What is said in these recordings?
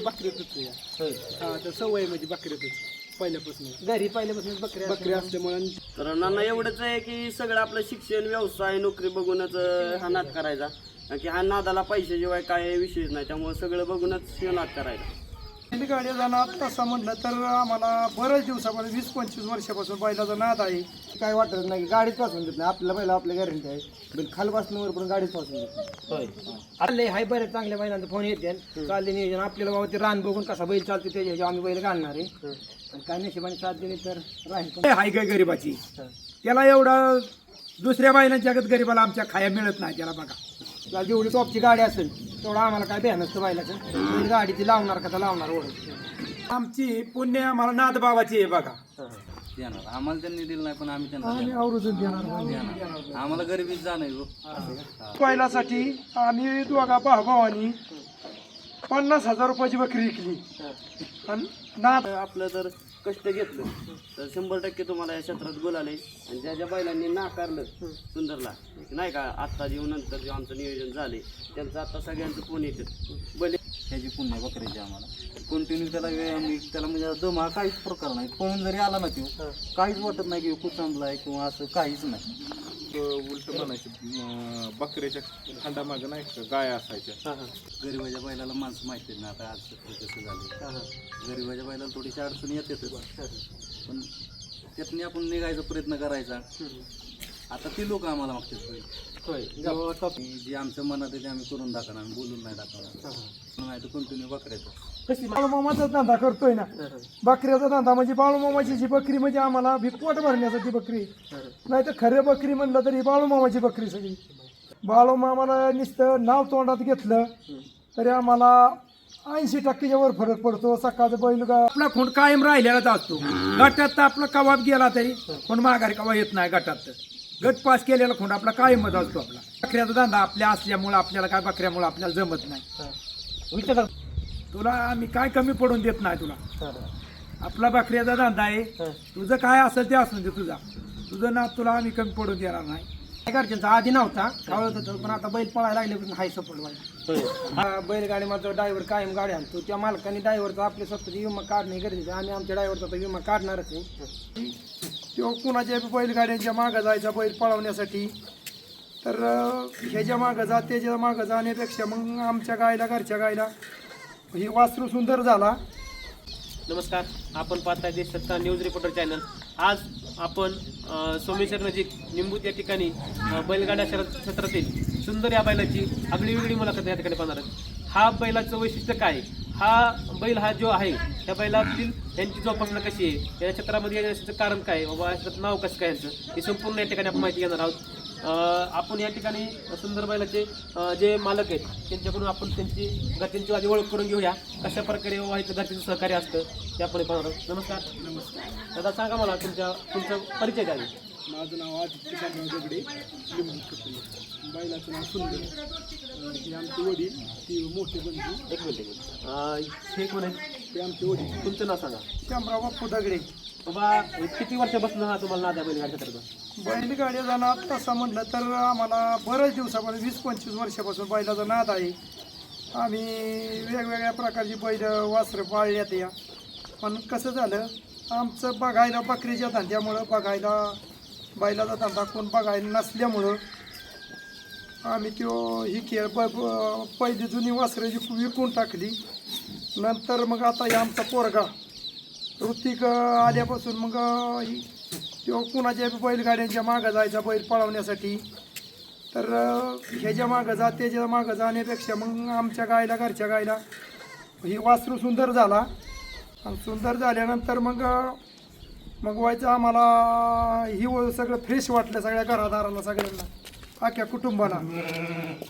बकरीतच आहे. होय. हा तर सवय म्हणजे बकरीतच पहिल्यापासून. घरी पहिल्यापासून बकऱ्या बकरी असल्यामुळे तर नाना एवढंच आहे की सगळं आपलं शिक्षण व्यवसाय नोकरी बघूनच अं, हा नाद करायचा. कारण की हा नादाला पैशाशिवाय काय विषयच नाही. त्यामुळे सगळं बघूनच हे नाद करायचा. बैल गाडी जाणार तसा म्हटलं तर आम्हाला बऱ्याच दिवसापासून वीस पंचवीस वर्षापासून बैलाचा नाद आहे. काय वाटत नाही गाडीत पासून देत नाही. आपल्याला पहिला आपल्या गॅरंटी आहे. बैल खालपासून वर पण गाडीत पासून देत नाही. होय. आले हाय बऱ्याच चांगल्या बैलांचा फोन येते. चालले नियोजन. आपल्याला बाबा ते रान बघून कसा बैल चालतो त्याच्या ह्याच्यावर आम्ही बैल घालणार आहे. आणि काय नशिबाने साथ दिली तर राहील पण. हाय काय गरीबाची. त्याला एवढा दुसऱ्या बैलांच्या जगात गरीबाला आमच्या खाया मिळत नाही त्याला बघा. जेवढी टॉपची गाडी असेल तेवढं आम्हाला काय भ्या नसतं बैलाचं बैल गाडी ती लावणार का? तर लावणार ओढत. आमची पुण्य आम्हाला नाद बाबाची आहे बघा. देणार. आम्हाला त्यांनी दिलं नाही पण आम्ही त्यांना आम्ही देणार. आम्हाला गरिबीच जाणं बैलासाठी आम्ही दोघा भावानी पन्नास हजार रुपयाची बकरी विकली. आणि नाद आपलं जर कष्ट घेतलं. तर शंभर टक्के तुम्हाला या क्षेत्रात बोलाले आणि ज्या ज्या बैलांनी नाकारलं सुंदरला नाही का? आत्ता जेव्हा नंतर जेव्हा आमचं नियोजन झाले त्यांचं आता सगळ्यांचं फोन येतं. बैल ह्याची पुण्य बकरीची आम्हाला. कंटिन्यू त्याला वे- आम्ही त्याला म्हणजे दम काहीच प्रकार नाही. पळून जरी आला ना तो काहीच वाटत नाही की कुचांबला आहे किंवा असं काहीच नाही. उलट म्हणायचे बकऱ्याच्या खांडामागं नाही का गाय असायच्या. गरिबाच्या बैलाला माणसं माहिती नाही आता आज कसं झालं गरिबाच्या बैलाला थोडीशी अडचण येते पण त्यातनी आपण निघायचा प्रयत्न करायचा. आता ती लोक आम्हाला मागतात. होय. जेव्हा टॉप जे आमच्या मनात आहे ते आम्ही करून दाखवणार आम्ही बोलून नाही दाखवणार. नाही तर कंटिन्यू कशी बाळूमामाचा धंदा करतोय ना. बकऱ्याचा धंदा म्हणजे बाळूमामाची जी बकरी म्हणजे आम्हाला भिकवट भरण्यासाठी बकरी. नाही तर खरे बकरी म्हणलं तरी बाळूमामाची बकरी सगळी. बाळूमामाला नुसतं नाव तोंडात घेतलं तरी आम्हाला ऐंशी टक्क्याच्या वर फरक पडतो. सकाळचं बैल आपला खोंड कायम राहिलेलाच असतो. गटात तर आपला कबाब गेला तरी खोंड माघारी कवा येत नाही गटात तर. गट पास केलेला खोंड आपला कायमच असतो आपला. बकऱ्याचा धंदा आपल्या असल्यामुळे आपल्याला काय बकऱ्यामुळे आपल्याला जमत नाही. विचार. तुला आम्ही काय कमी पडून देत नाही तुला. आपला बकऱ्याचा धंदा आहे. तुझं काय असेल ते असून दे तुझा. तुझं ना तुला आम्ही कमी पडून देणार नाही. काय घरच्यांचा आधी नव्हता कावळत होतं पण आता बैल पळायला लागल्यापासून हाय सपोर्ट व्हायला हा बैलगाडी माझा ड्रायव्हर कायम गाडी आणतो. त्या मालकाने ड्रायव्हरचा आपल्या स्वतःचा विमा काढणे गरजेचं. आम्ही आमच्या ड्रायव्हरचा विमा काढणारच आहे. किंवा कुणाच्या बैलगाड्यांच्या मागं जायचा बैल पळवण्यासाठी तर ह्याच्या मागं जा त्याच्या मागं जाण्यापेक्षा मग आमच्या गायला घरच्या गायला ही वासरू सुंदर झाला. नमस्कार आपण पाहताय देश सत्ता न्यूज रिपोर्टर चॅनल. आज आपण सोमेश्वर नजीक निंबूत या ठिकाणी बैलगाड्या शरद क्षेत्रातील सुंदर या बैलाची आगळी वेगळी मुलाखत या ठिकाणी पाहणार आहोत. हा बैलाचं वैशिष्ट्य काय आहे? हा बैल हा जो आहे त्या बैलातील यांची जोपासना कशी आहे? या क्षेत्रामध्ये येण्याचं कारण काय? बाबा या क्षेत्रात नाव कसं काय यांचं? हे संपूर्ण या ठिकाणी आपण माहिती घेणार आहोत. आपण या ठिकाणी सुंदर बैलाचे जे मालक आहेत त्यांच्याकडून आपण त्यांची घरच्यांची आधी ओळख करून घेऊया. कशा प्रकारे बाबा इथं घरच्यांचं सहकार्य असतं ते आपण पाहणार आहोत. नमस्कार. नमस्कार. दादा सांगा मला तुमच्या तुमचा परिचय द्यावी माझं नाव आदित्य दगडे बैलाचं नाव सुंदर. हे आमचे वडील ती मोठे बंधू एक मिनिट एक मिनिट. अ, हे कोण आहे ते आमचे वडील. तुमचं नाव सांगा. शामराव बाप्पू दगडे. बाबा हे किती वर्षापासून हा तुम्हाला नादा बैलगाडी क्षेत्राचा बैलगाडी जाणार तसा म्हटलं तर आम्हाला बऱ्याच दिवसापासून वीस पंचवीस वर्षापासून बैलाचा नाद आहे. आम्ही वेगवेगळ्या प्रकारची बैल वासरं पाळल्यात या. पण कसं झालं आमचं बघायला बकरीच्या धंद्यामुळं बघायला बैलाचा धंदा कोण बघायला नसल्यामुळं आम्ही तो ही खेळ ब पहिली जुनी वासरे विकू विकून टाकली. नंतर मग आता हे आमचा पोरगा ऋतिक आल्यापासून मग ही कुणाच्या बैलगाड्यांच्या मागं जायचा बैल पळवण्यासाठी. तर ह्याच्या मागं जा त्याच्या मागं जाण्यापेक्षा मग आमच्या गायला घरच्या गायला ही वासरू सुंदर झाला. आणि सुंदर झाल्यानंतर मग मग व्हायचं आम्हाला ही व- सगळं फ्रेश वाटलं सगळ्या घरादाराला सगळ्यांना. अख्ख्या कुटुंबाला.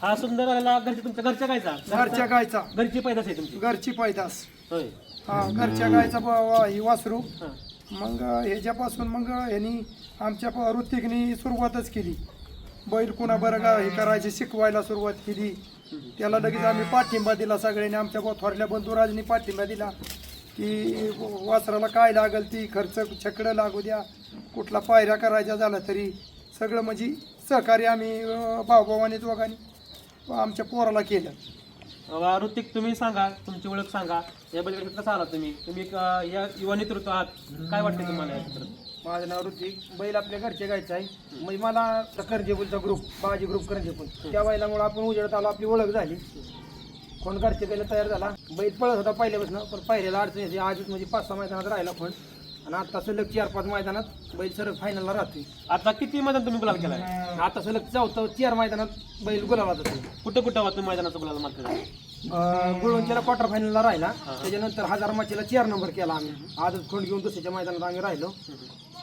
हा सुंदर आलेला घरच्या तुमच्या घरच्या गायचा. घरच्या गायचा. घरची पैदास आहे तुमची. घरची पैदास. होय. हा घरच्या गायचा ब- वा- ही वासरू. हां. मग ह्याच्यापासून मग ह्यांनी आमच्या प- ऋतिकनी सुरुवातच केली. बैल कुणा बरं का हे करायचे शिकवायला सुरुवात केली. त्याला लगेच आम्ही पाठिंबा दिला सगळ्यांनी. आमच्या ब- थोरल्या बंधुराजनी पाठिंबा दिला की वासराला काय लागल ती खर्च छकडं लागू द्या. कुठला पायऱ्या करायच्या झाला तरी सगळं म्हणजे सहकार्य आम्ही अं, भाऊभावाने दोघांनी आमच्या पोराला केलं. ऋतिक तुम्ही सांगा तुमची ओळख सांगा. या बैलगाडी कसा आला तुम्ही? तुम्ही एक, अं, या युवा नेतृत्व आहात. काय वाटते तुम्हाला या क्षेत्रात? माझं नाव ऋतिक. बैल आपल्या घरचे गायचं आहे. म्हणजे मला करंजेपूलचा ग्रुप बाजी ग्रुप करंजेपूल. त्या बैलामुळे आपण उजेडत आलो आपली ओळख झाली. कोण घरचे बैल तयार झाला. बैल पळत होता पहिल्यापासून पण पहिल्याला अडचण येते. आजच म्हणजे पाच सहा मैदानात राहिला पण आणि आता सलग चार पाच मैदानात बैल सरळ फायनलला राहतोय. आता किती मैदान तुम्ही गुलाल केलाय? आता सलग चौथा चार मैदानात बैल गुलाबात होतो. कुठं कुठं होता मैदानाचा गुलाल मागच्या गुळवंचीला क्वार्टर फायनलला राहिला. त्याच्यानंतर हजार माचीला चार नंबर केला आम्ही. आजच खोंड घेऊन दुसऱ्याच्या मैदानात आम्ही राहिलो.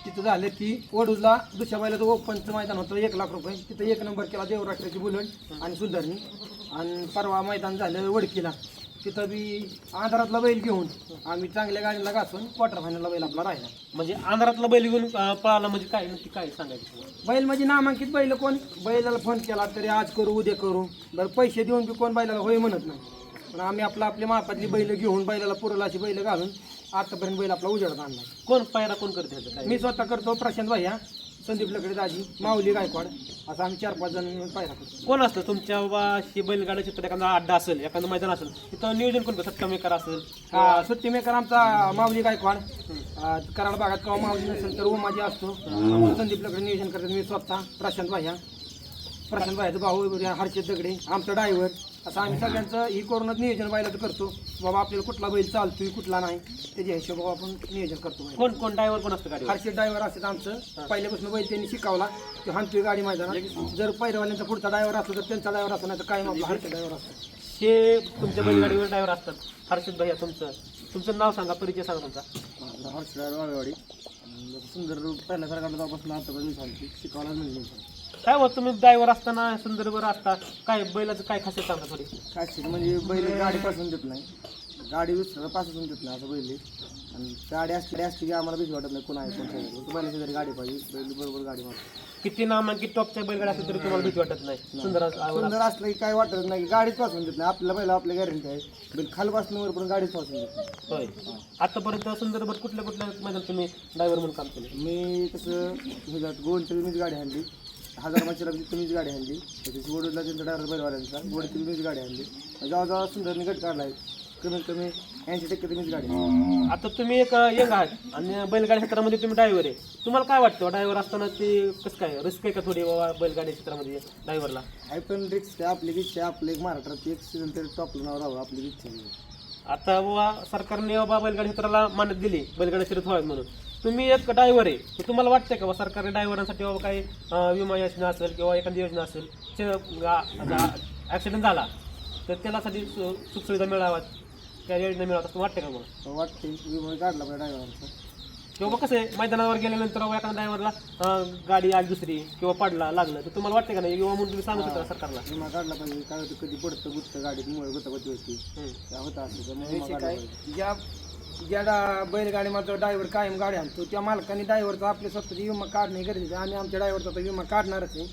तिथं झालं की वडूजला दुसऱ्या बैलाचं ओपनचं मैदान होतं एक लाख रुपये. तिथं एक नंबर केला देवराष्ट्राची बुलेट आणि सुंदरनी आणि परवा मैदान झालं वडकीला. तिथं बी आंधारातला बैल घेऊन आम्ही चांगल्या गाडीला घासून क्वार्टर फायनलला बैल आपला राहिला. म्हणजे आंध्रातला बैल घेऊन अं, पळाला म्हणजे काय? नक्की काय सांगायचं तुम्हाला? बैल म्हणजे नामांकित बैल कोण? बैलाला फोन केला तरी आज करू उद्या करू. बरं पैसे देऊन बी कोण बैलाला होय म्हणत नाही. पण आम्ही आपला आपल्या मापातली बैल घेऊन बैलाला पुरला अशी बैल घालून आतापर्यंत बैल आपला उजेडात आणला. कोण पायरा कोण करते ह्याचं काय मी स्वतः करतो प्रशांत भैया संदीप लकडे दाजी माऊली गायकवाड असं आम्ही चार पाच जण मिळून पायरा करतो कोण असतं? तुमच्या बाबा ही बैलगाड्या चित्र एखादा अड्डा असेल एखादं मैदान असेल तिथं नियोजन कोण करतं? सत्तामेकर असेल हा, सुट्टी मेकर आमचा माऊली गायकवाड. अं, कराड भागात किंवा माऊली नसेल तर उमाजी असतो. संदीप लकडे नियोजन करतात. मी स्वतः प्रशांत भैया. प्रशांत भाईचा भाऊ हर्षद दगडे आमचा ड्रायव्हर असं आम्ही सगळ्यांचं ही करूनच नियोजन व्हायला करतो. बाबा आपल्याला कुठला बैल चालतोय कुठला नाही त्याच्या हिशोबावर आपण नियोजन करतो बैल. कोण कोण ड्रायव्हर कोण असतं गाडीवर? हर्षद ड्रायव्हर असतात आमचं. पहिल्यापासून बैल त्यांनी शिकवला. की हाणतोय गाडी मैदानात. जर पहिल्यावाल्यांचा पुढचा ड्रायव्हर असतो तर त्यांचा ड्रायव्हर असतो नाही तर कायम आपला हर्षद ड्रायव्हर असतो. हे तुमच्या बैलगाडीवर ड्रायव्हर असतात. हर्षद भैया तुमचं. तुमचं नाव सांगा परिचय सांगा तुमचा. हर्षद वाळवाडी सुंदर पहिल्यासारखा जापासून आतापर्यंत चालते शिकवला म्हणजे काय होत तुम्ही ड्रायव्हर असताना सुंदरवर असता. काय बैलाचं काय खासियत सांगा थोडी. काय म्हणजे बैल गाडी पासून देत नाही. गाडी दुसऱ्याला पासून देत नाही असं बैल आहे. आणि गाडी असते गाडी असते की आम्हाला भीती वाटत नाही कोण आहे कोण बैलाची जरी गाडी पाहिजे बैल बरोबर गाडी मारतो. किती नामांकित टॉपच्या बैलगाड्या असतील तरी तुम्हाला भीती वाटत नाही. सुंदर सुंदर असलं की काय वाटत नाही. की गाडीच पासून देत नाही. आपल्याला पहिला आपल्या गॅरंटी आहे. बैल खाली पासून वर पण गाडीच पासून देत नाही. होय. आतापर्यंत सुंदरवर कुठल्या कुठल्या मैदान तुम्ही ड्रायव्हर म्हणून काम केले? मी कसं ह्याच्यात गोलची मीच गाडी आणली. हजार माचीला बी मीच गाडी आणली. त्याची गोडूला त्यांचा ड्रायव्हर बैलवाल्यांचा गोडची मीच गाडी आणली. जेव्हा जेव्हा सुंदरने गट काढला आहे कमीत कमी ऐंशी टक्के मीच गाडी आणली. आता तुम्ही एक यंग आहात आणि बैलगाडी क्षेत्रामध्ये तुम्ही ड्रायव्हर आहे. तुम्हाला काय वाटतं? ड्रायव्हर असताना ते कसं काय? रिस्क आहे का थोडी बाबा बैलगाडी क्षेत्रामध्ये ड्रायव्हरला आहे पण रिक्स आहे आपली इच्छा आहे आपलं एक महाराष्ट्रात एक सीझन तरी टॉपला नाव राहावं आपली इच्छा आहे. आता बाबा सरकारने बाबा बैलगाडी क्षेत्राला मान्यता दिली बैलगाडी शर्यत व्हावी म्हणून. तुम्ही एक ड्रायव्हर आहे तर तुम्हाला वाटतंय का बाबा सरकारने ड्रायव्हरांसाठी बाबा काही अं, विमा योजना असेल किंवा एखादी योजना असेल ॲक्सिडेंट झाला तर त्यालासाठी सु- सुखसुविधा मिळाव्यात त्या योजना मिळाव्यात असं वाटतं का मला वाटते विमा काढला पाहिजे ड्रायव्हरांचा किंवा मग कसं आहे मैदानावर गेल्यानंतर बाबा एखाद्या ड्रायव्हरला गाडी आली दुसरी किंवा पडला लागलं तर तुम्हाला वाटतं का नाही? किंवा म्हणून तुम्ही सांगू शकता का सरकारला? विमा काढला पाहिजे काय होतं कधी पडतं गुत्त गाडीत मुळे गुत्तागुत्ती होती हम्म. त्या होता असं त्यामुळे विमा काढला पाहिजे. ज्या ज्या डा बैलगाडी माझा ड्रायव्हर कायम गाडी आणतो त्या मालकाने ड्रायव्हरचा आपल्या स्वतःची विमा काढणे गरजेचं आहे. आम्ही आमच्या ड्रायव्हरचा तर विमा काढणारच आहे.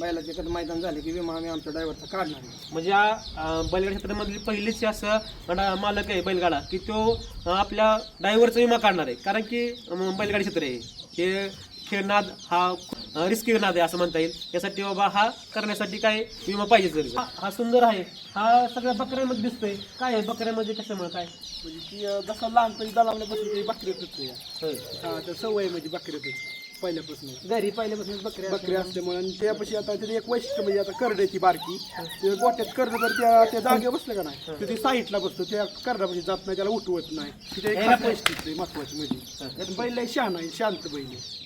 बैलाचे कधी मैदान झाले की विमा आम्ही आमच्या ड्रायव्हरचा काढणार आहे. म्हणजे हा अं, बैलगाडी क्षेत्रामधली पहिलीच असं डा- मालक आहे बैलगाडा की तो अं, आपल्या ड्रायव्हरचा विमा काढणार आहे. कारण की अं, बैलगाडी क्षेत्र आहे. हे खेळनाद हा रिस्की नाद आहे असं म्हणता येईल. यासाठी बाबा हा करण्यासाठी काय विमा पाहिजे जरी हा सुंदर आहे. हा सगळ्या बकऱ्यामध्ये दिसतोय. काय आहे बकऱ्यामध्ये? कशामुळे काय? म्हणजे ती अं, जसा लहानपणी दलावल्यापासून ती आहे होय हा तर सवय म्हणजे बकरीतच पहिल्यापासून. घरी पहिल्यापासून बकऱ्या बकरी असल्यामुळे आणि त्यापाशी आता त्याची एक वैशिष्ट्य म्हणजे आता करड्याची बारकी. ते गोट्यात करडं तर त्या त्या जागेवर बसलं का नाही तर ते साईडला बसतो. त्या करडापाशी जात नाही त्याला उठवत नाही. तिथे एक खास वैशिष्ट्य आहे महत्वाची म्हणजे. त्यात बैल लय शहाणा आहे शांत बैल आहे.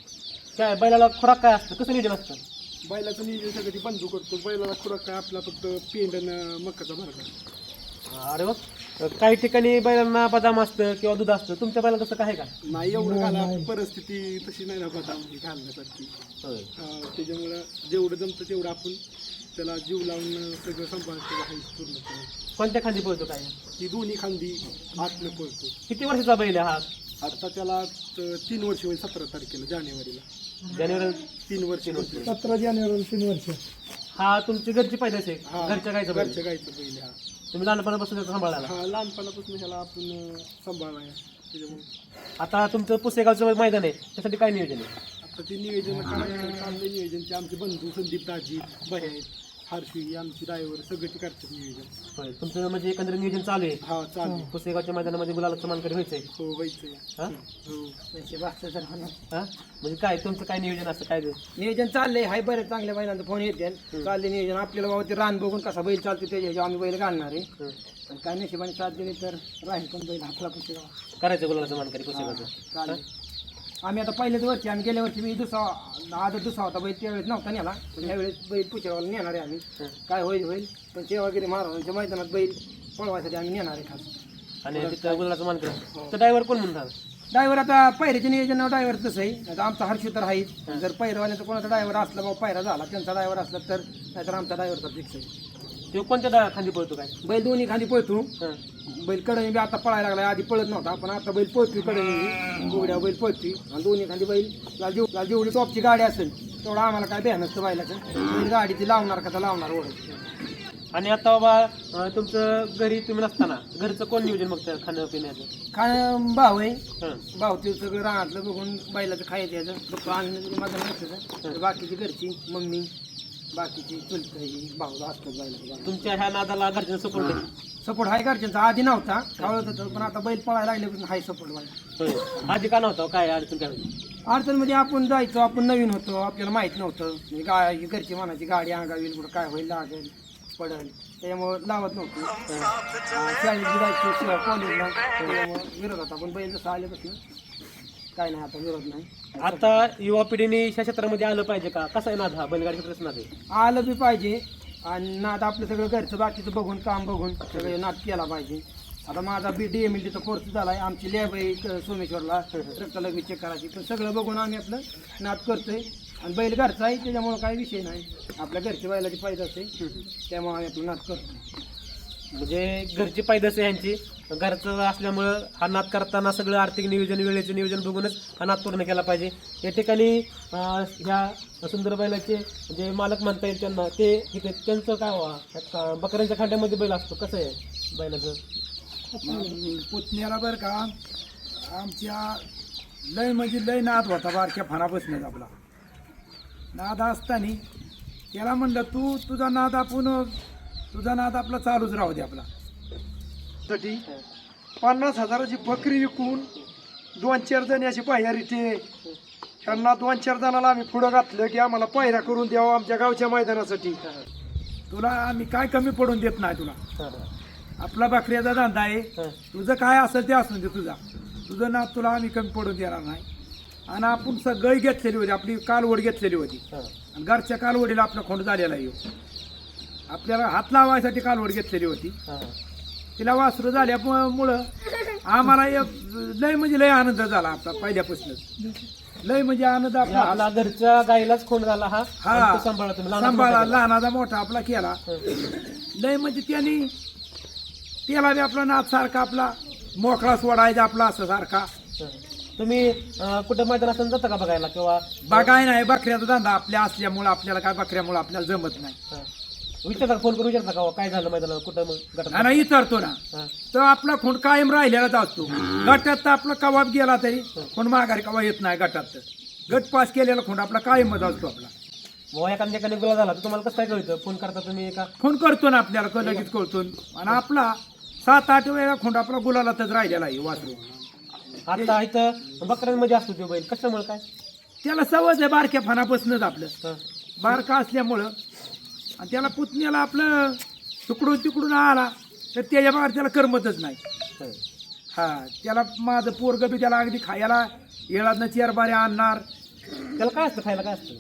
काय बैलाला खुराक काय असतं? कसं नियोजन असतं? बैलाचं नियोजन सगळं ती बंधू करतो. बैलाला खुराक काय आपला फक्त पेंड आणि मकाचा भरका अरे बघ काही ठिकाणी बैलांना बदाम असतं किंवा दूध असतं. तुमच्या बैला तसं काय का? नाही एवढं घाला परिस्थिती तशी नाही ना म्हणजे घालण्यासारखी होय. हा, त्याच्यामुळं जेवढं जमतं तेवढं आपण त्याला जीव लावून सगळं सांभाळतो आहे पूर्णपणे कोणत्या खांदी पळतो काय? ती दोन्ही खांदी आतनं पळतो. किती वर्षाचा बैल आहे हा? आता त्याला त- तीन वर्ष होईल सतरा तारखेला जानेवारीला. जानेवारी तीन वर्ष. सतरा जानेवारी तीन वर्ष. हा तुमची घरची पैदास आहे. हा, घरच्या गायचं घरच्या गायचं पहिले हा. तुम्ही लहानपणापासून त्याचा सांभाळायला हा लहानपणापासून ह्याला आपण अं, सांभाळाय त्याच्यामुळे आता तुमचं पुसेगावचं मैदान आहे. त्यासाठी काय नियोजन आहे? आता ते नियोजन करायचं नियोजन. ते आमचे बंधू संदीप दाजी आहेत. फारशी आमची ड्रायव्हर सगळे करतात नियोजन. होय तुमचं म्हणजे एकंदरीत नियोजन चालू आहे? हा चालेल पुसेगावच्या मैदानामध्ये गुलाला मानकरी व्हायचंय? हो व्हायचं हा? हो. तर होणार. हा? म्हणजे काय तुमचं काय नियोजन असं काय नियोजन चाललंय हाय बऱ्याच चांगल्या बैलांचा फोन येते चालले नियोजन. आपल्याला बाबा ते रान बघून कसा बैल चालतो त्याच्या ह्याच्यावर आम्ही बैल घालणार आहे. हं. आणि काय नशिबाने साथ दिली तर राहील पण बैल आपला पैसे करायचं गुलाला मानकरी पुसेगावचं चालेल आम्ही आता पहिल्याच वर्षी आम्ही गेल्या वर्षी मी दुसरा आधा दुसरा होता बैल त्यावेळेस नव्हता नेला. पण यावेळेस बैल पुशेगावला नेणार आहे आम्ही. काय होईल होईल. पण सेवागिरी महाराजांच्या मैदानात बैल पळवायसाठी आम्ही नेणार आहे खास. आणि तिथं मानकरी. तर ड्रायव्हर कोण म्हणतात ड्रायव्हर आता पायऱ्याच्या नियोजन ड्रायव्हर तसं आहे. आता आमचा हर्षी तर आहेच जर पायऱ्यावाल्याचा कोणाचा ड्रायव्हर असला बाबा पायरा झाला त्यांचा ड्रायव्हर असला तर नाहीतर आमचा ड्रायव्हरचा फिक्स आहे. तो कोणत्या दा- खांदी पळतो काय? बैल दोन्ही खाली पळतो. हं. बैलकडे बी आता पळायला लागला आधी पळत नव्हता पण आता बैल पळतोयकडे गोगड्या बैल पळतोय. आणि दोन्ही खाली बैल ला जेव ला जेवढी टॉपची गाडी असेल तेवढं आम्हाला काय भ्या नसतं बैलाचं. बैल गाडी ती लावणार का तर लावणार ओढत आणि आता बाबा अं, तुमचं घरी तुम्ही नसताना घरचं कोण नियोजन बघतं खाणं पिण्याचं? काय भाव आहे. हं. भाव ते सगळं राहतलं बघून बैलाचं खायचं याचं फक्त आणलं माझं नसतं बाकीची घरची मम्मी. बाकीची चुलत भाऊ असतात बैलाचं तुमच्या ह्या नादाला घरच्यांचा सपोर्ट सपोर्ट हाय घरच्यांचा. आधी नव्हता. कावळत होतं पण आता बैल पळायला लागल्यापासून हाय सपोर्ट होय. आधी का नव्हता? काय अडचण काय होती? अडचणमध्ये आपण जायचो आपण नवीन होतो. आपल्याला माहीत नव्हतं. म्हणजे गा घरची म्हणायची गाडी अंगावी कुठं काय होईल लागेल पडेल. त्याच्यामुळं लावत नव्हतो. शाळेत बी जायचो शिवाय कॉलेजला त्याच्यामुळं विरोध होता पण बैल जसं आल्यापासून काय नाही आता विरोध नाही. आता युवा पिढीने ह्या क्षेत्रामध्ये आलं पाहिजे का? कसा आहे नाद हा? बैलगाडी क्षेत्राचा नाद आहे. आलं बी पाहिजे. आणि नाद आपलं सगळं घरचं बाकीचं बघून काम बघून सगळं नाद केला पाहिजे. आता माझा बी डी एम एल टीचा कोर्स झाला आहे. आमची लॅब आहे सोमेश्वरला. रक्त लगेच चेक करायची. पण सगळं बघून आम्ही आपलं नाद करतोय. आणि बैल घरचा आहे त्याच्यामुळं काही विषय नाही. आपल्या घरच्या बैलाची फायदा असते त्यामुळे आम्ही आपलं नाद करतो म्हणजे घरची पायदास आहे यांची. घरचं असल्यामुळं हा नाद करताना सगळं आर्थिक नियोजन वेळेचं नियोजन बघूनच हा नाद पूर्ण केला पाहिजे. या ठिकाणी ह्या सुंदर बैलाचे जे मालक म्हणता येईल त्यांना ते इथे त्यांचं काय हो, व्हा बकऱ्यांच्या खांड्यामध्ये बैल असतो. कसं आहे बैलाचं? पुतण्याला बरं का? आमच्या लय म्हणजे लय नाद होता बारक्या फणापासूनच आपला. नाद असताना त्याला म्हणलं तू तुझा नाद आपण तुझा नाद आपला चालूच राहू दे आपला. साठी पन्नास हजाराची बकरी विकून दोन चार जण अशी पायरी ते. त्यांना दोन चार जणाला आम्ही पुढं घातलं की आम्हाला पायऱ्या करून द्यावं आमच्या गावच्या मैदानासाठी. तुला आम्ही काय कमी पडून देत नाही तुला? आपला बकऱ्याचा धंदा आहे. तुझं काय असेल ते असून दे तुझा. तुझं नाद तुला आम्ही कमी पडून देणार नाही. आणि आपण सगळी घेतलेली होती आपली कालवड घेतलेली होती. आणि घरच्या कालवडीला आपला खोंड झालेला आहे. आपल्याला हात लावायसाठी कालवड घेतलेली होती. तिला वासरू झाल्यामुळं आम्हाला एक लय म्हणजे लय आनंद झाला आपला पहिल्यापासूनच. लय म्हणजे आनंद आपला आपला. घरच्या गाईलाच खोंड झाला हा. हा. तो सांभाळा तुम्ही. लहानाचा सांभाळा मोठा. लहानाचा मोठा आपला केला. लय म्हणजे त्यांनी त्याला बी आपला नाथ सारखा आपला मोकळा सोडायचा आपला असं सारखा. तुम्ही अं, कुठं मैदान असताना जाता का बघायला किंवा बघाय नाही बकऱ्याचा धंदा आपल्या असल्यामुळं आपल्याला काय बकऱ्यामुळे आपल्याला जमत नाही. हं. विचारता फोन करून विचारता का? काय झालं मैदानात? कुठं मग गटात? आणि विचारतो ना. हं. तर आपला खूण कायम राहिलेलाच असतो. गटात तर आपला कवाब गेला तरी कोण माघारी कवा येत नाही गटात. तर गट पास केलेला खूण आपला कायमच असतो आपला. मग एखाद्या गोळा झाला तर तुम्हाला कसं काय कळतं? फोन करता तुम्ही का खूण करतो ना आपल्याला क- लगेच कळतो. आणि आपला सात आठ वेळा खूण आपला गुलालातच राहिलेला आहे वासरू. आता इथं बकऱ्यांमध्ये असतो तो बैल. कशामुळे काय? त्याला सवज आहे बारक्या फणापासूनच आपलं. हं. बारका असल्यामुळं आणि त्याला पुतण्याला आपलं तुकडून तिकडून आला तर त्याच्या बाहेर त्याला करमतच नाही. हं. त्याला माझं पोरग बी त्याला अगदी खायला येळातनं चार बारे आणणार. त्याला काय असतं खायला काय असतं?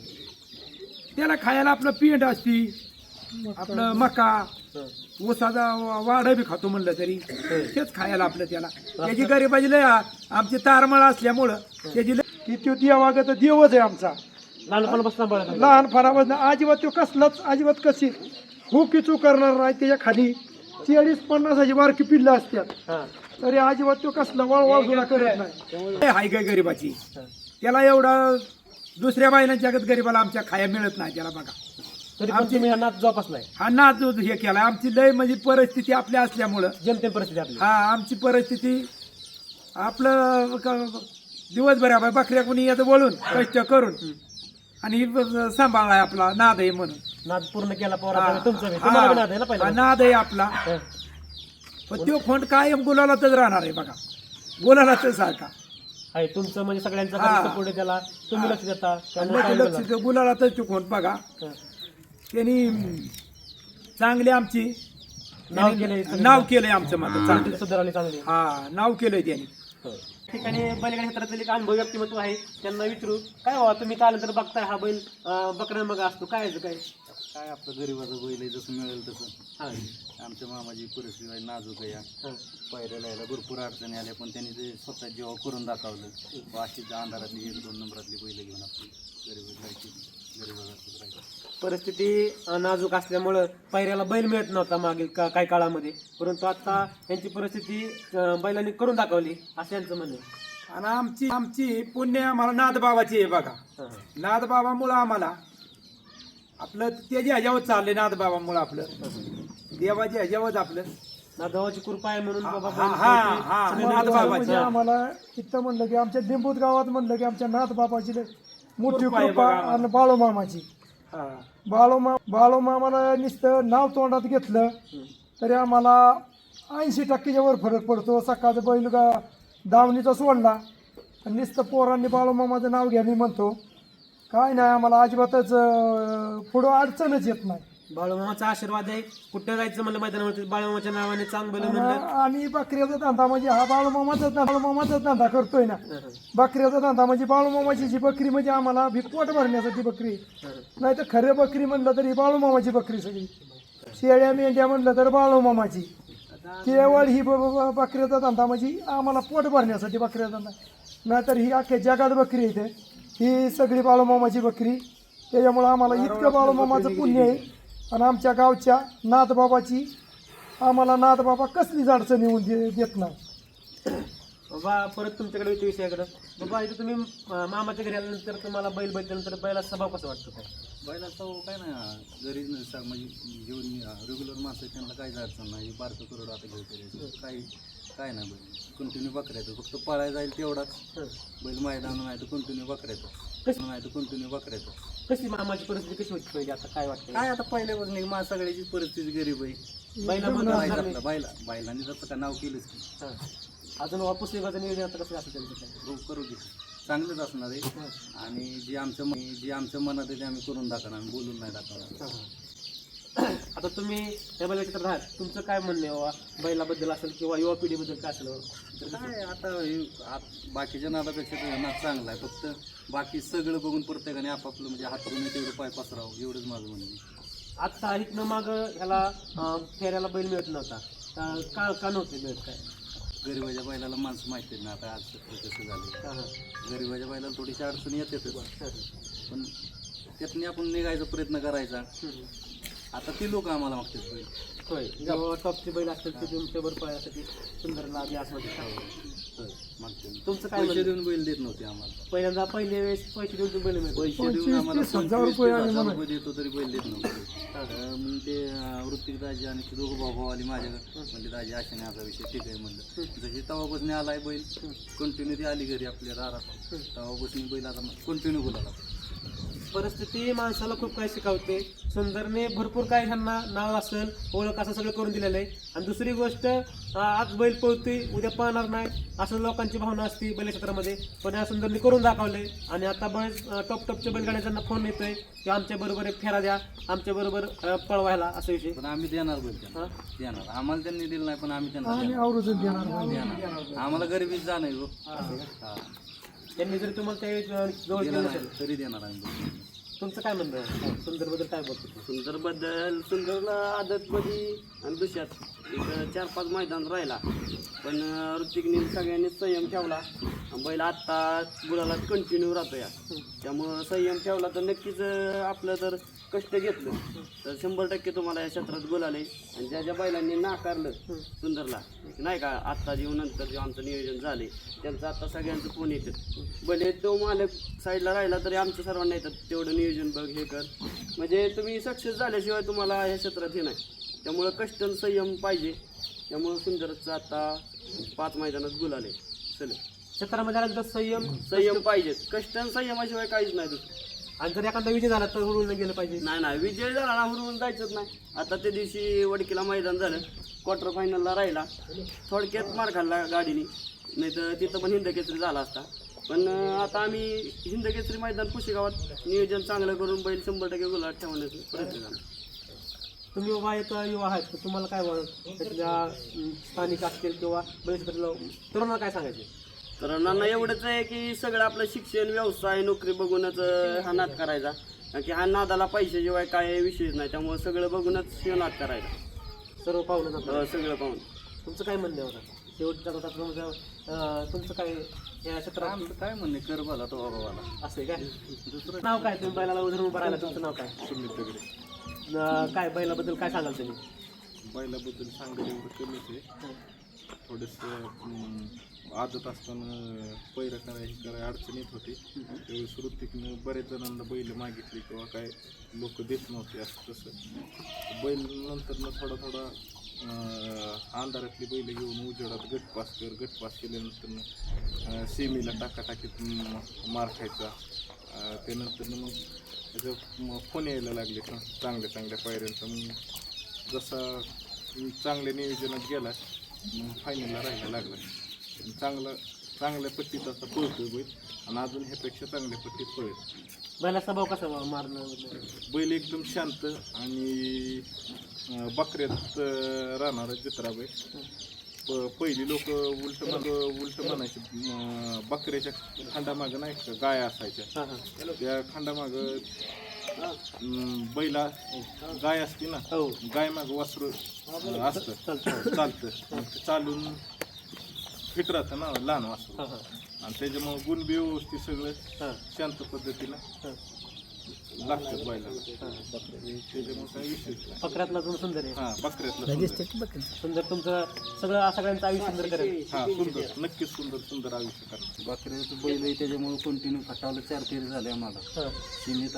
त्याला खायला आपलं पेंड असती आपलं मका. ऊसाचा वाढ बी खातो म्हणलं तरी. तेच खायला आपलं त्याला. त्याची गरीबाची लय आमची तारमळ असल्यामुळं त्याची लय तो देवागत तर देवच आहे आमचा. लहानपणापासून लहानपणापासून. अजिबात तो कसलाच अजिबात कशी. हो किचू करणार नाही त्याच्याखाली. चाळीस पन्नासाची बारकी पिल्लं असतात. हां. तरी अजिबात तो कसला वळवळ सुद्धा करत नाही. हाय काय गरीबाची? हं. त्याला एवढा दुसऱ्या बायलांच्या जगत गरीबाला आमच्या खाया मिळत नाही त्याला बघा. तरी पण तुम्ही हा नाच हा नाच हे केला आमची लय म्हणजे परिस्थिती आपल्या असल्यामुळं. जेमतेम परिस्थिती आपली. हा आमची परिस्थिती आपलं क- दिवसभर आपण बकऱ्या कोणी येतं बोलून कष्ट करून. आणि सांभाळलाय आपला नाद आहे म्हणून. नाद पूर्ण केला पोरा तुमचा बी. तुम्हाला बी नाद आहे ना हा, पहिला नाद आहे आपला. पण तो खोंड कायम गुलालातच राहणार आहे बघा. गुलालातच सारखा. आहे तुमचं म्हणजे सगळ्यांचा हा. सपोर्ट आहे त्याला तुम्ही लक्ष देता त्यामुळे काय बोला. लक्ष गुलालातच तो खोंड बघा. हा. त्यांनी चांगली आमची. नाव केलंय. नाव केलंय आमचं मात्र चांगलं. सुधारली चांगली. हा नाव केलंय त्यांनी. ठिकाणी बैलगाडी क्षेत्रातील एक अनुभव व्यक्तिमत्व आहे. त्यांना विचारू काय बाबा तुम्ही त्यानंतर बघताय हा बैल? बकरा मग असतो काय याचं काय? काय आपलं गरीबाचं बैल आहे जसं मिळेल तसं. हा. आमच्या मामाची परिस्थिती आहे नाजूक आहे या. हा. पायऱ्याला यायला भरपूर अडचणी आल्या पण त्यांनी ते स्वतः जेव्हा करून दाखवलं अशीच अंधारातली एक दोन नंबरातली बैल घेऊन आपली गरीब राहायची परिस्थिती नाजूक असल्यामुळं पायऱ्याला बैल मिळत नव्हता मागील का काही काळामध्ये परंतु आता यांची परिस्थिती अं, बैलांनी करून दाखवली असं यांचं म्हणणं आहे. आणि आमची आमची पुण्य आम्हाला नाथबाबाची आहे बघा हा, हा. नाथबाबामुळं आम्हाला आपलं त्याच्या ह्याच्यावर चाललंय नाथबाबामुळं आपलं देवाच्या ह्याच्यावर आपलं नाथभावाची कृपा आहे म्हणून बाबा हा बैल हा. हा नाथबाबाची म्हणजे आम्हाला इथं म्हणलं की आमच्या लिंबूत गावात म्हणलं की आमच्या नाथ बाबाची लय मोठी कृपा आहे कृपा बघा आम्हाला. आणि बाळोमामाची. हा. बाळोमा बाळोमामाला नुसतं नाव तोंडात घेतलं तरी आम्हाला ऐंशी टक्केच्या वर फरक पडतो. सकाळचं बैल गा दावणीचा सोडला आणि नुसतं पोरांनी बाळोमामाचं नाव घ्या मी म्हणतो काय नाही आम्हाला अजिबातच अं, पुढं अडचणच येत नाही. बाळूमामाचा आशीर्वाद आहे. कुठं जायचं म्हणलं मैदानावरती? बाळूमामाच्या नावाने चांग बैल म्हणलं. आणि आम्ही बकऱ्याचा धंदा म्हणजे हा बाळूमामाचाच धंदा बाळूमामाचाच धंदा करतोय ना. बकऱ्याचा धंदा म्हणजे बाळूमामाची जी बकरी म्हणजे आम्हाला भी पोट भरण्यासाठी बकरी. नाही तर खरे बकरी म्हणलं तरी बाळूमामाची बकरी सगळी. शेळ्या मेंढ्या म्हणलं तर बाळूमामाची. केवळ ही बकऱ्याचा धंदा म्हणजे आम्हाला पोट भरण्यासाठी बकऱ्याचा धंदा. नाहीतर ही अख्ख्या जगात बकरी येते ही सगळी बाळूमामाची बकरी. त्याच्यामुळं आम्हाला इतकं बाळूमामाचं पुण्य आहे. आणि आमच्या गावच्या नाथबाबाची आम्हाला नाथबाबा कसलीच अडचण येऊन दे- देत नाही. बाबा परत तुमच्याकडे येतो विषयाकडं बाबा इथं तुम्ही मामाच्या घरी आल्यानंतर तुम्हाला बैल बघितल्यानंतर बैला स्वभाव कसं वाटतं? काय बैलाचा काय ना घरी म्हणजे घेऊन रेग्युलर माणसं त्यांना काहीच अडचण नाही. बारकं करोड आता घेऊ काही काय नाही बैल. कंटिन्यू बकऱ्याचं फक्त पळायला जाईल तेवढाच. बैल मैदान नाही तर कंटिन्यू बकऱ्याचं कसं नाही तर कंटिन्यू बकऱ्याचं कशी मामाची परिस्थिती कशी होती पाहिजे आता काय वाटतं काय आता पहिल्यापासून मा सगळ्याची परिस्थिती गरीब आहे. बैला आपला बैला बैलांनी जसं का नाव केलंच की. हां. अजून वापस निघायचं नियोजन आता कसं असेल त्यांचं? काय हो करू दे. चांगलंच असणार आहे. आणि जे आमच्या म- जे आमच्या मनात आहे ते आम्ही करून दाखवणार. आम्ही बोलून नाही दाखवणार. आता तुम्ही या बैला क्षेत्रात आहात तुमचं काय म्हणणं आहे बाबा? बैलाबद्दल असेल किंवा युवा पिढीबद्दल काय असेल बाबा? तर? काय आता हे आत- बाकीच्या नादापेक्षा तो नाद चांगला आहे. फक्त बाकी सगळं बघून प्रत्येकाने आपापलं म्हणजे हात करून तेवढं पाय पसरावं एवढंच माझं म्हणणं आहे. आता इथनं माग ह्याला अं, फेऱ्याला बैल मिळत नव्हता. तर का का नव्हते मिळत काय? गरिबाच्या बैलाला माणसं माहिती आहेत ना आता आज सत्र कसं झालं हां, हां. गरिबाच्या बैलाला थोडीशी अडचणी येते पण त्यातनी आपण निघायचा प्रयत्न करायचा. हम्म. आता ती लोक आम्हाला मागतात बैल. होय. जेव्हा टॉपचे बैल असतील ते तुमच्यावर पळण्यासाठी सुंदर लाभ असं तुमचं काय पैसे म्हणणं? देऊन बैल देत नव्हते आम्हाला. पहिल्यांदा पहिले वेळेस पैसे देऊन तुम्ही बैल मिळतो पैसे देऊन आम्हाला तीस हजार पंचवीस रुपये तीस आणि हजार म्हणा. रुपये देतो तरी बैल देत नव्हते. तर मग ते अं, ऋतिक दाजी आणि ते दोघं भाऊ भाऊ आली माझ्याकडे. म्हणजे दाजी अशाने आता विषय ठीक आहे म्हणलं. जशी तवापासून आलाय बैल कंटिन्यू ती आली घरी आपल्या दारात. तवापासून बैल आता कंटिन्यू बोलायला परिस्थिती माणसाला खूप काही शिकवते. सुंदरने भरपूर काही ह्यांना नाव असेल ओळख असं सगळं करून दिलेलं आहे. आणि दुसरी गोष्ट आज बैल पळतोय उद्या पळणार नाही असं लोकांची भावना असते बैल क्षेत्रामध्ये. पण या सुंदरने करून दाखवले आणि आता बरेच अं, टॉप टॉपच्या बैलगाड्यांना फोन येतोय की आमच्या बरोबर एक फेरा द्या आमच्या बरोबर पळवायला असा विषय. पण आम्ही देणार बैल त्यांना? देणार. आम्हाला त्यांनी दिलं नाही पण आम्ही त्यांना आम्ही देणार. आम्हाला गरिबीच जाणार हो. हा. त्यांनी जर तुम्हाला त्या अं, जवळ केलं नसेल तरी देणार आम्ही बैल. तुमचं काय म्हणणं आहे? सुंदरबद्दल काय बोलतो सुंदरबद्दल सुंदरला आदत मध्ये आणि दुसऱ्यात. एक चार पाच मैदान राहिला. पण ऋतिकने सगळ्यांनी संयम ठेवला. आणि बैल आत्ता गुलाला कंटिन्यू राहतो या त्यामुळं संयम ठेवला तर नक्कीच अं, आपलं जर कष्ट घेतलं. तर शंभर टक्के तुम्हाला या क्षेत्रात गुलाले आणि ज्या ज्या बैलांनी नाकारलं सुंदरला नाही का? आत्ता जेव्हा नंतर जेव्हा आमचं नियोजन झाले. त्यांचं आता सगळ्यांचं फोन येतं? भले तो मालक साईडला राहिला तरी आमच्या सर्वांना येतात तेवढं नियोजन बघ हे कर. म्हणजे तुम्ही सक्सेस झाल्याशिवाय तुम्हाला ह्या क्षेत्रात हे नाही. त्यामुळं कष्ट संयम पाहिजे. त्यामुळं सुंदरचं आता पाच मैदानात गुलाले चल. क्षेत्रामध्ये संयम संयम पाहिजे कष्ट संयमाशिवाय काहीच नाही दुसरं. आणि जर एखादा विजय झाला तर हुरळून गेलं पाहिजे. नाही नाही विजय झाला ना हुरवून जायचंच नाही. आता त्या दिवशी वडकीला मैदान झालं. क्वार्टर फायनलला राहिला. थोडक्यात मार खाल्ला गाडीने. नाही तर तिथं पण हिंद केसरी झाला असता. पण आता आम्ही हिंद केसरी मैदान पुशेगावात नियोजन चांगलं करून बैल शंभर टक्के गुलाब ठेवण्याचा प्रयत्न झाला तुम्ही बाबा एक युवा आहेत तर तुम्हाला काय अं, स्थानिक असतील किंवा बरेच तरुणांना काय सांगायचे? तर नाना एवढंच आहे की सगळं आपलं शिक्षण व्यवसाय नोकरी बघूनच हा नाद करायचा. कारण की हा नादाला पैशाशिवाय काय विषयच नाही. त्यामुळे सगळं बघूनच हे नाद करायचा. सर्व पाहुलं अं, सगळं पाहून तुमचं काय म्हणणं होतं शेवटच्या होता तुमचं अं, तुमचं काय या क्षेत्रात? आमचं काय म्हणणे कर बाला तो बाबाला असं आहे काय? दुसरं नाव काय? तुम्ही बैलाला उधरून उभं राहिला तुमचं नाव काय? सुमित दगडे अं, काय बैलाबद्दल काय सांगाल तुम्ही? बैलाबद्दल सांगायला एवढं कमीच आहे. थोडंसं आदत असताना पैर करायची करा अडचण येत होती. त्यावेळी सुरुवातीकनं बऱ्याच जणांना बैल मागितली किंवा काय लोक देत नव्हते असं तसं. बैल नंतर थोडा थोडा अंधारातली बैल घेऊन उजेडात गटपास कर गटपास केल्यानंतर सेमीला टाकाटाकीत मार खायचा. त्यानंतर मग त्याचं फोन यायला लागले का चांगल्या चांगल्या पायऱ्यांचा. मग जसा चांगल्या नियोजनात गेला मग फायनलला राहायला लागला. चांगला चांगल्या पट्टीत आता पळतोय बैल. आणि अजून ह्यापेक्षा चांगल्या पट्टीत पळेल बैला स्वभाव कसा बा- मारणं बैल एकदम शांत आणि अं, बकऱ्यात अं, राहणारा जत्रा बैल. प- पहिली लोक उलट मग उलट म्हणायचे अं, बकऱ्याच्या खांडामागं नाही का गाया असायच्या. हां हां. त्या खांडामागं बैला गाय असते ना हो. गाय माग वासरू असतं. चालतं. चालून फिट राहतं ना लहान वासरू. आणि त्याच्यामुळे गुण बी व्यवस्थित सगळं हां. शांत पद्धतीनं लागतात बैलाला त्याच्यामुळे काही विशेष नाही. फकरातला तुम्ही सुंदर आहे? हा बकऱ्यातला सुंदर. सुंदर तुमचं सगळं सगळ्यांचं आयुष्य सुंदर करेल. हा सुंदर. नक्कीच सुंदर सुंदर आयुष्य बकऱ्याचं बैल आहे त्याच्यामुळे कंटिन्यू खटावलं चार फेरी झाले आम्हाला. हां.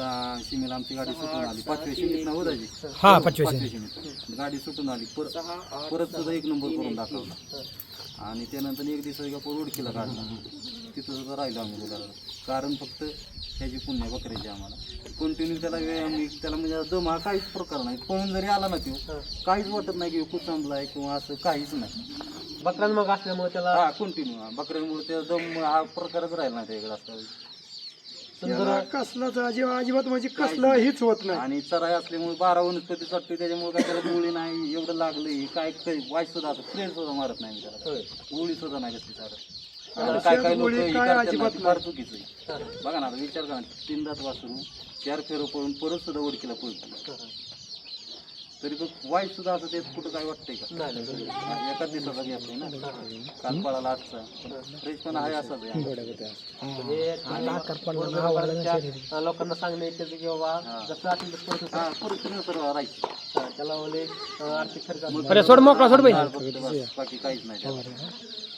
आ- सीमेला आमची गाडी सुटून आली. पाचव्या सीमेत ना होताची हा पाचव्या गाडी सुटून आली. परत परत सुद्धा एक नंबर करून दाखवला. आणि त्यानंतर एक दिवस एका रोडकीला काढला. तिथं सुद्धा राहिलो आम्ही बोलायला कारण फक्त त्याची पुण्य बकऱ्याची आम्हाला. कंटिन्यू त्याला वेळ आम्ही त्याला म्हणजे दम हा काहीच प्रकार नाही. पळून जरी आला ना तो काहीच वाटत नाही की कुचांबलाय किंवा असं काहीच नाही. बकरान मग असल्यामुळे त्याला हा कंटिन्यू बकऱ्यांमुळे त्या दम हा प्रकारच राहिला नाही त्याकडे त्याला कसलाच अजिबात अजिबात म्हणजे कसलं हीच होत नाही. आणि चराई असल्यामुळे बारा वनस्पती चटते त्याच्यामुळे काय त्याला गोळी नाही एवढं लागलंय काय काय वाईट सुद्धा असं फ्रेंड सुद्धा मारत नाही मी त्याला गोळी सुद्धा नाही कसली चालत काय काय लोक काय अजिबात फार चुकीचं आहे. बघा ना आता विचार करा तीन दात वासरू चार फेरो पळून परत सुद्धा ओळखीला पळतो तरी तो वाईट सुद्धा असं ते कुठं काय वाटतंय का? एकाच दिवसाचा गॅप आहे ना. काल पळाला आजचा. फ्रेश पण आहे असाच आहे. म्हणजे लोकांना सांगणे येते की बाबा जसं असेल तसं करू राहायची. त्याला म्हणजे अं, आर्थिक खर्च असतो. अरे सोड मोकळा सोड बाई. फक्त बस, बाकी काहीच नाही त्यात.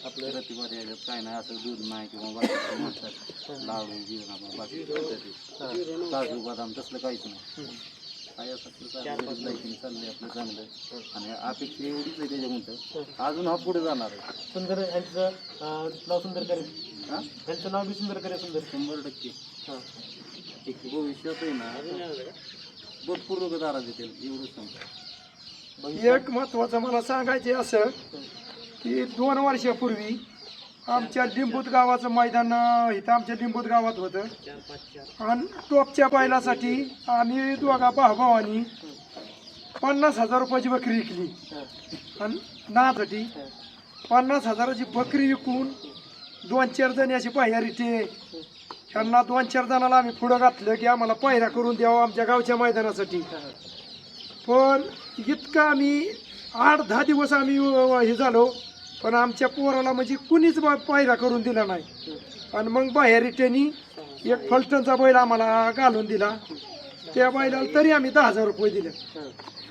आपल्या प्रतिभारी याच्यात काय नाही असं दूध नाही किंवा म्हणतात लाडू बाकी पद्धती. काजू बदाम तसलं काहीच नाही. असं चाललंय, आपलं चांगलं. आणि अपेक्षा एवढीच आहे त्याच्यामुळं. अजून हा पुढे जाणार आहे. सुंदर यांचं अं, नाव सुंदर करेल. हा? यांचं नाव बी सुंदर करेल सुंदर. शंभर टक्के. हां. भविष्यात आहे ना भरपूर दारा देतील एवढंच सांगतो. एक महत्वाचं मला सांगायचे असं की दोन वर्षापूर्वी आमच्या लिंबूत गावाचं मैदान इथं आमच्या लिंबूत गावात होतं. आणि टोपच्या बैलासाठी आम्ही दोघा भावानी पन्नास हजार रुपयाची बकरी विकली. आणि नासाठी पन्नास हजाराची बकरी विकून दोन चार जणी अशी पाह्यारी ते त्यांना दोन चार जणाला आम्ही पुढं घातलं की आम्हाला पायऱ्या करून द्यावं आमच्या गावच्या मैदानासाठी. पण इतकं आम्ही आठ दहा दिवस आम्ही हे झालो. पण आमच्या पोराला म्हणजे कुणीच बा- पायरा करून दिला नाही. आणि मग बाहेर त्यांनी एक फलटणचा बैल आम्हाला घालून दिला. त्या बैलाला तरी आम्ही दहा हजार रुपये दिले.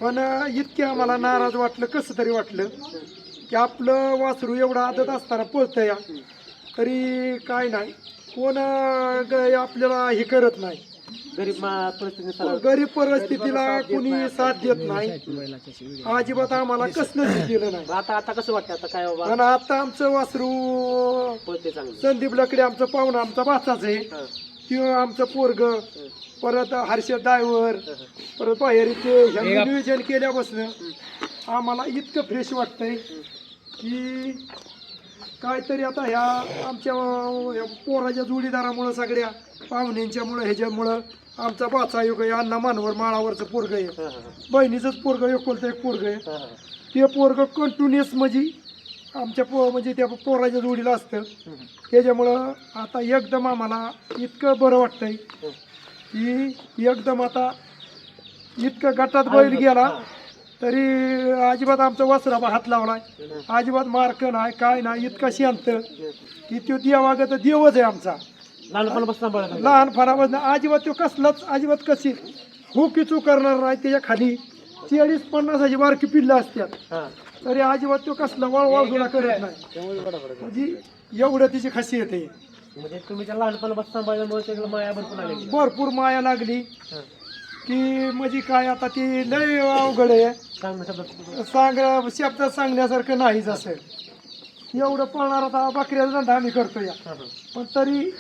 पण इतके आम्हाला नाराज वाटलं कसं तरी वाटलं की आपलं वासरू एवढं आदत असताना पोचतं या तरी काय नाही. कोण आपल्याला हे करत नाही. गरीब मा परिस्थितीनुसार गरीब परिस्थितीला कुणी साथ देत नाही. अजिबात आम्हाला कसलंच दिलं नाही. आता आता कसं वाटतं आता काय बाबा? आणि आता आमचं वासरू चांगलं. संदीप लकडे आमचं पाहुणा आमचा भाचाच आहे. त्यो आमचं पोरग परत हर्षद डायव्हर परत बाहेर ते ह्यांनी नियोजन केल्यापासून आम्हाला इतकं फ्रेश वाटतंय की काहीतरी आता ह्या आमच्या ह्या पोराच्या जोडीदारामुळं सगळ्या पाहुण्यांच्यामुळं ह्याच्यामुळं आमचा बाचा योग आहे अण्णा मानवर माळावरचं पोरग आहे. बहिणीचंच पोरग एकोलतं एक पोरग आहे. ते पोरग कंटिन्युअस म्हणजे आमच्या पो म्हणजे त्या पोराच्या जोडीला असतं. त्याच्यामुळं आता एकदम आम्हाला इतकं बरं वाटतंय की एकदम आता इतकं गटात बैल गेला. तरी अजिबात आमचा वस्त्राबा हात लावलाय. अजिबात मार्क नाही काय नाही इतका शांत. की तो देवागत देवच आहे आमचा. लहानपणापासून अजिबात तो कसलाच अजिबात कशी. हो किचू करणार नाही त्याच्याखाली. चाळीस पन्नासाची बारकी पिल्लं असतात तरी अजिबात तो कसला वळवळ सुद्धा करत नाही. म्हणजे एवढं तिची खासियत आहे. म्हणजे तुम्ही त्या लहानपणापासून भरपूर माया लागली. की म्हणजे काय आता ती लय अवघड आहे. सांग शब्दात सांगण्यासारखं नाहीच असेल. एवढं पळणार आता बकऱ्याचा धंदा आम्ही करतो या पण तरी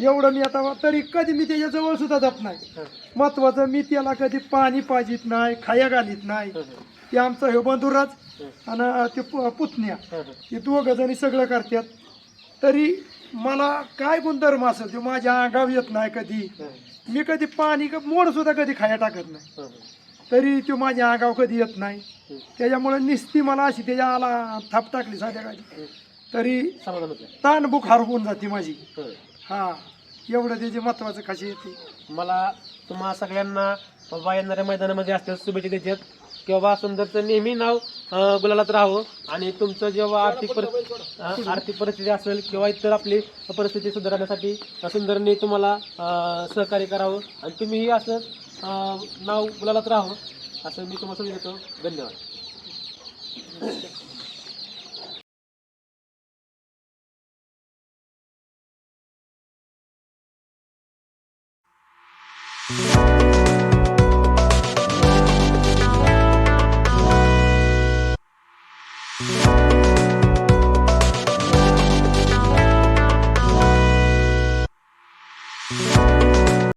एवढं मी आता तरी कधी मी त्याच्याजवळ सुद्धा जात नाही. महत्वाचं मी त्याला कधी पाणी पाजित नाही खाया घालीत नाही. ते आमचा हे बंधुराज आणि ते पु- पुतण्या हे दोघं जणी सगळं करतात. तरी मला काय गुणधर्म असेल ते माझ्या अंगावर येत नाही कधी. मी कधी पाणी क- मोड सुद्धा कधी खाया टाकत नाही. तरी तो माझ्या अंगावर कधी येत नाही. त्याच्यामुळे निस्ती मला अशी त्याच्या आला थाप टाकली संध्याकाळी तरी समाधान होतं ताणबुक हरवून जाते माझी. होय. हा एवढं त्याची महत्वाचं कशी येते. मला तुम्हा सगळ्यांना बाबा येणाऱ्या मैदानामध्ये असल्यास शुभेच्छा देतात. किंवा सुंदरचं नेहमी नाव गुलालात राहावं. आणि तुमचं जेव्हा आर्थिक परिस्थिती आर्थिक परिस्थिती असेल किंवा इतर आपली परिस्थिती सुधारण्यासाठी सुंदरने तुम्हाला सहकार्य करावं. आणि तुम्हीही असं नाव गुलालात राहावं असं मी तुम्हाला समजून धन्यवाद.